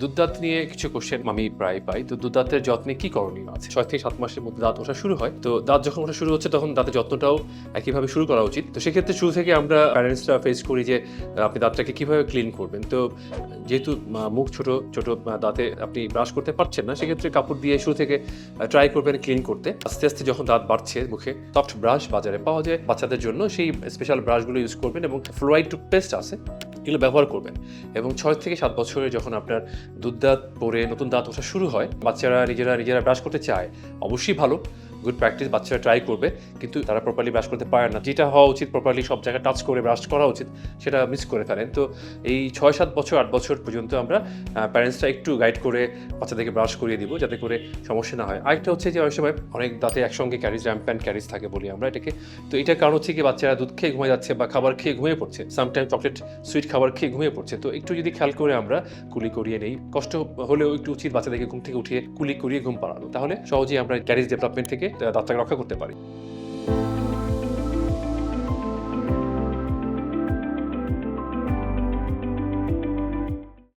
দুধ দাঁত নিয়ে কিছু কোশ্চেন আমি প্রায় পাই। তো দুধ দাঁতের যত্নে কি করণীয় আছে? ছয় থেকে সাত মাসের মধ্যে দাঁত ওঠা শুরু হয়। তো দাঁত যখন ওঠা শুরু হচ্ছে, তখন দাঁতের যত্নটাও একইভাবে শুরু করা উচিত। তো সেক্ষেত্রে শুরু থেকে আমরা প্যারেন্টসরা ফেস করি যে আপনি দাঁতটাকে কীভাবে ক্লিন করবেন? তো যেহেতু মুখ ছোট ছোট দাঁতে আপনি ব্রাশ করতে পারছেন না, সেক্ষেত্রে কাপড় দিয়ে শুরু থেকে ট্রাই করবেন ক্লিন করতে। আস্তে আস্তে যখন দাঁত বাড়ছে মুখে সফট ব্রাশ বাজারে পাওয়া যায় বাচ্চাদের জন্য, সেই স্পেশাল ব্রাশগুলো ইউজ করবেন এবং ফ্লোরাইড টুথপেস্ট আছে। এগুলো ব্যবহার করবেন। এবং ছয় থেকে সাত বছরে যখন আপনার দুধ দাঁত পরে নতুন দাঁত ওঠা শুরু হয়, বাচ্চারা নিজেরা নিজেরা ব্রাশ করতে চায়, অবশ্যই ভালো। গুড প্র্যাকটিস বাচ্চারা ট্রাই করবে, কিন্তু তারা প্রপারলি ব্রাশ করতে পারে না। যেটা হওয়া উচিত প্রপারলি সব জায়গায় টাচ করে ব্রাশ করা উচিত, সেটা মিস করে ফেলেন। তো এই ছয় সাত বছর, আট বছর পর্যন্ত আমরা প্যারেন্টসরা একটু গাইড করে বাচ্চাদেরকে ব্রাশ করিয়ে দিব, যাতে করে সমস্যা না হয়। আরেকটা হচ্ছে যে অনেক সময় অনেক দাঁতে একসঙ্গে ক্যারিজ র্যাম্প্যান্ট ক্যারিজ থাকে বলি আমরা এটাকে। তো এটার কারণ হচ্ছে কি, বাচ্চারা দুধ খেয়ে ঘুমিয়ে যাচ্ছে বা খাবার খেয়ে ঘুমিয়ে পড়ছে। সামটাইম চকলেট সুইট খাবার খেয়ে ঘুমিয়ে পড়ছে। তো একটু যদি খেয়াল করে আমরা কুলি করিয়ে নেই। কষ্ট হলেও একটু উচিত বাচ্চাদেরকে ঘুম থেকে উঠিয়ে কুলি করিয়ে ঘুম পাড়ানো। তাহলে সহজেই আমরা ক্যারিজ ডেভেলপমেন্ট থেকে দাঁতটাকে রক্ষা করতে পারি।